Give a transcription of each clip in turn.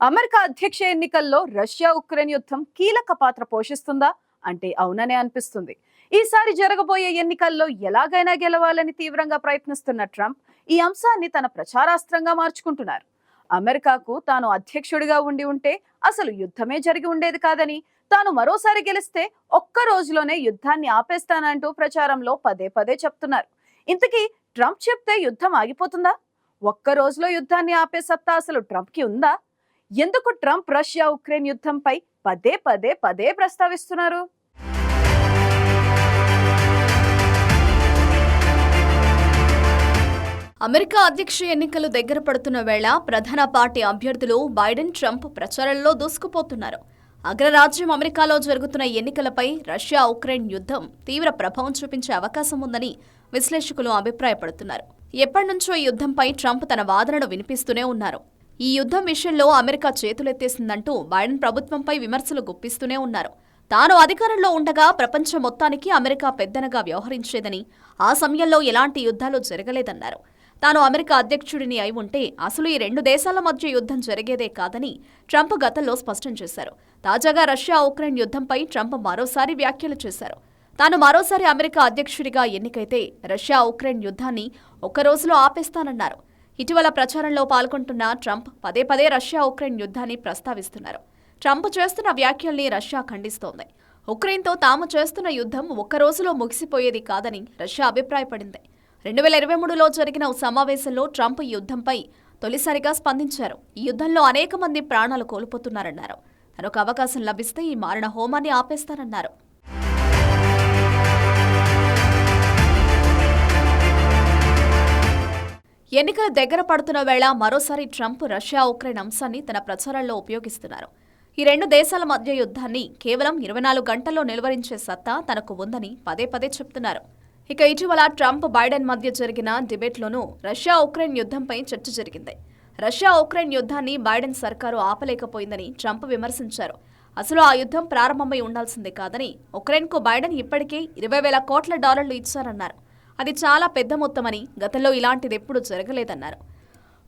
America అధ్యక్ష ఎన్నికల్లో Russia Ukraine యుద్ధం కీలక పాత్ర పోషిస్తుందా అంటే అవుననే అనిపిస్తుంది. ఈసారి జరగబోయే ఎన్నికల్లో ఎలాగైనా గెలవాలని తీవ్రంగా ప్రయత్నిస్తున్న ట్రంప్ ఈ అంశాన్ని తన ప్రచారాస్త్రంగా మార్చుకుంటున్నారు. అమెరికాకు తాను అధ్యక్షుడిగా ఉండి ఉంటే అసలు యుద్ధమే జరిగి ఉండేది కాదని తాను మరోసారి గెలిస్తే ఒక్క రోజులోనే యుద్ధాన్ని ఆపేస్తానంటూ ప్రచారంలో పదే పదే చెప్తున్నారు. ఇంతకీ ట్రంప్ చెప్తే యుద్ధం ఆగిపోతుందా? ఒక్క రోజులో యుద్ధాన్ని ఆపే సత్తా అసలు ట్రంప్కి ఉందా? ఎందుకు ట్రంప్ రష్యా ఉక్రెయిన్ యుద్ధంపై పదే పదే పదే ప్రస్తావిస్తున్నారు? అమెరికా అధ్యక్ష ఎన్నికలు దగ్గర పడుతున్న వేళ ప్రధాన పార్టీ అభ్యర్థులు బైడెన్ ట్రంప్ ప్రచారంలో దూసుకుపోతున్నారు. అగ్రరాజ్యం అమెరికాలో జరుగుతున్న ఎన్నికలపై రష్యా ఉక్రెయిన్ యుద్ధం తీవ్ర ప్రభావం చూపించే అవకాశం ఉందని విశ్లేషకులు అభిప్రాయపడుతున్నారు. ఎప్పటినుంచో ఈ యుద్ధంపై ట్రంప్ తన వాదనను వినిపిస్తూనే ఉన్నారు. ఈ యుద్ధం విషయంలో అమెరికా చేతులెత్తేసిందంటూ బైడెన్ ప్రభుత్వంపై విమర్శలు గుప్పిస్తూనే ఉన్నారు. తాను అధికారంలో ఉండగా ప్రపంచం మొత్తానికి అమెరికా పెద్దనగా వ్యవహరించేదని ఆ సమయంలో ఎలాంటి యుద్ధాలు జరగలేదన్నారు. తాను అమెరికా అధ్యక్షుడిని అయి ఉంటే అసలు ఈ రెండు దేశాల మధ్య యుద్ధం జరిగేదే కాదని ట్రంప్ గతంలో స్పష్టం చేశారు. తాజాగా రష్యా ఉక్రెయిన్ యుద్ధంపై ట్రంప్ మరోసారి వ్యాఖ్యలు చేశారు. తాను మరోసారి అమెరికా అధ్యక్షుడిగా ఎన్నికైతే రష్యా ఉక్రెయిన్ యుద్ధాన్ని ఒక్క రోజులో ఆపేస్తానన్నారు. ఇటీవల ప్రచారంలో పాల్గొంటున్న ట్రంప్ పదే పదే రష్యా ఉక్రెయిన్ యుద్ధాన్ని ప్రస్తావిస్తున్నారు. ట్రంప్ చేస్తున్న వ్యాఖ్యల్ని రష్యా ఖండిస్తోంది. ఉక్రెయిన్తో తాము చేస్తున్న యుద్ధం ఒక్క రోజులో ముగిసిపోయేది కాదని రష్యా అభిప్రాయపడింది. రెండు వేల ఇరవై మూడులో జరిగిన ఓ సమావేశంలో ట్రంప్ యుద్ధంపై తొలిసారిగా స్పందించారు. ఈ యుద్ధంలో అనేక మంది ప్రాణాలు కోల్పోతున్నారన్నారు. తనొక అవకాశం లభిస్తే ఈ మారణ హోమాన్ని ఆపేస్తారన్నారు ఎన్నికలు దగ్గర పడుతున్న వేళ మరోసారి ట్రంప్ రష్యా ఉక్రెయిన్ అంశాన్ని తన ప్రచారంలో ఉపయోగిస్తున్నారు. ఈ రెండు దేశాల మధ్య యుద్ధాన్ని కేవలం ఇరవై నాలుగు గంటల్లో నిలువరించే సత్తా తనకు ఉందని పదే పదే చెప్తున్నారు. ఇక ఇటీవల ట్రంప్ బైడెన్ మధ్య జరిగిన డిబేట్లోనూ రష్యా ఉక్రెయిన్ యుద్ధంపై చర్చ జరిగింది. రష్యా ఉక్రెయిన్ యుద్ధాన్ని బైడెన్ సర్కారు ఆపలేకపోయిందని ట్రంప్ విమర్శించారు. అసలు ఆ యుద్ధం ప్రారంభమై ఉండాల్సిందే కాదని ఉక్రెయిన్కు బైడెన్ ఇప్పటికే ఇరవై వేల కోట్ల డాలర్లు ఇచ్చారన్నారు. అది చాలా పెద్ద మొత్తమని గతంలో ఇలాంటిది ఎప్పుడూ జరగలేదన్నారు.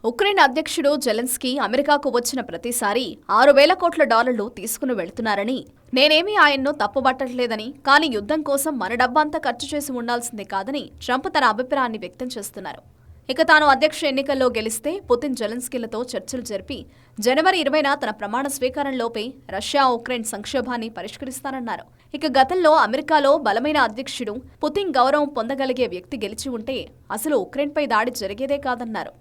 ఉక్రెయిన్ అధ్యక్షుడు జెలెన్స్కీ అమెరికాకు వచ్చిన ప్రతిసారి ఆరు వేల కోట్ల డాలర్లు తీసుకుని వెళ్తున్నారని నేనేమీ ఆయన్ను తప్పుబట్టట్లేదని కానీ యుద్ధం కోసం మన డబ్బంతా ఖర్చు చేసి ఉండాల్సిందే కాదని ట్రంప్ తన అభిప్రాయాన్ని వ్యక్తం చేస్తున్నారు. ఇక తాను అధ్యక్ష ఎన్నికల్లో గెలిస్తే పుతిన్ జెలెన్స్కీలతో చర్చలు జరిపి జనవరి ఇరవైన తన ప్రమాణ స్వీకారంలోపే రష్యా ఉక్రెయిన్ సంక్షోభాన్ని పరిష్కరిస్తానన్నారు. ఇక గతంలో అమెరికాలో బలమైన అధ్యక్షుడు పుతిన్ గౌరవం పొందగలిగే వ్యక్తి గెలిచి ఉంటే అసలు ఉక్రెయిన్పై దాడి జరిగేదే కాదన్నారు.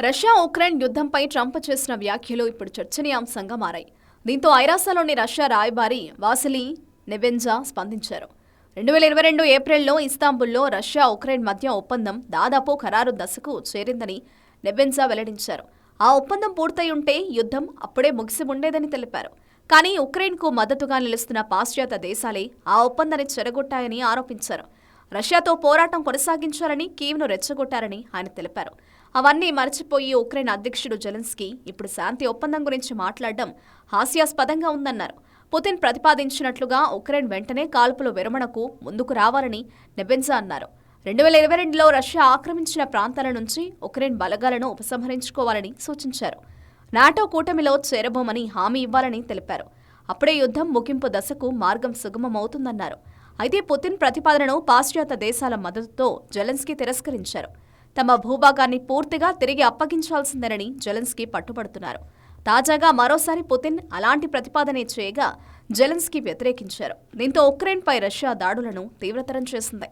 రష్యా ఉక్రెయిన్ యుద్ధంపై ట్రంప్ చేసిన వ్యాఖ్యలు ఇప్పుడు చర్చనీయాంశంగా మారాయి. దీంతో ఐరాసాలోని రష్యా రాయబారి వాసిలీ నెవెంజా స్పందించారు. రెండు వేల ఇరవై రెండు ఏప్రిల్లో ఇస్తాంబుల్లో రష్యా ఉక్రెయిన్ మధ్య ఒప్పందం దాదాపు ఖరారు దశకు చేరిందని నెబెన్జా వెల్లడించారు. ఆ ఒప్పందం పూర్తయి ఉంటే యుద్ధం అప్పుడే ముగిసి ఉండేదని తెలిపారు. కానీ ఉక్రెయిన్కు మద్దతుగా నిలుస్తున్న పాశ్చాత్య దేశాలే ఆ ఒప్పందాన్ని చెరగొట్టాయని ఆరోపించారు. రష్యాతో పోరాటం కొనసాగించారని కీవ్ను రెచ్చగొట్టారని ఆయన తెలిపారు. అవన్నీ మరచిపోయి ఉక్రెయిన్ అధ్యక్షుడు జెలెన్స్కీ ఇప్పుడు శాంతి ఒప్పందం గురించి మాట్లాడడం హాస్యాస్పదంగా ఉందన్నారు. పుతిన్ ప్రతిపాదించినట్లుగా ఉక్రెయిన్ వెంటనే కాల్పుల విరమణకు ముందుకు రావాలని నెబెన్సా అన్నారు. రెండు వేల ఇరవై రెండులో రష్యా ఆక్రమించిన ప్రాంతాల నుంచి ఉక్రెయిన్ బలగాలను ఉపసంహరించుకోవాలని సూచించారు. నాటో కూటమిలో చేరబోమని హామీ ఇవ్వాలని తెలిపారు. అప్పుడే యుద్ధం ముగింపు దశకు మార్గం సుగమమవుతుందన్నారు. అయితే పుతిన్ ప్రతిపాదనను పాశ్చాత్య దేశాల మద్దతుతో జెలెన్స్కీ తిరస్కరించారు. తమ భూభాగాన్ని పూర్తిగా తిరిగి అప్పగించాల్సిందేనని జెలెన్స్కీ పట్టుబడుతున్నారు. తాజాగా మరోసారి పుతిన్ అలాంటి ప్రతిపాదనే చేయగా జెలెన్స్కీ వ్యతిరేకించారు. దీంతో ఉక్రెయిన్పై రష్యా దాడులను తీవ్రతరం చేసింది.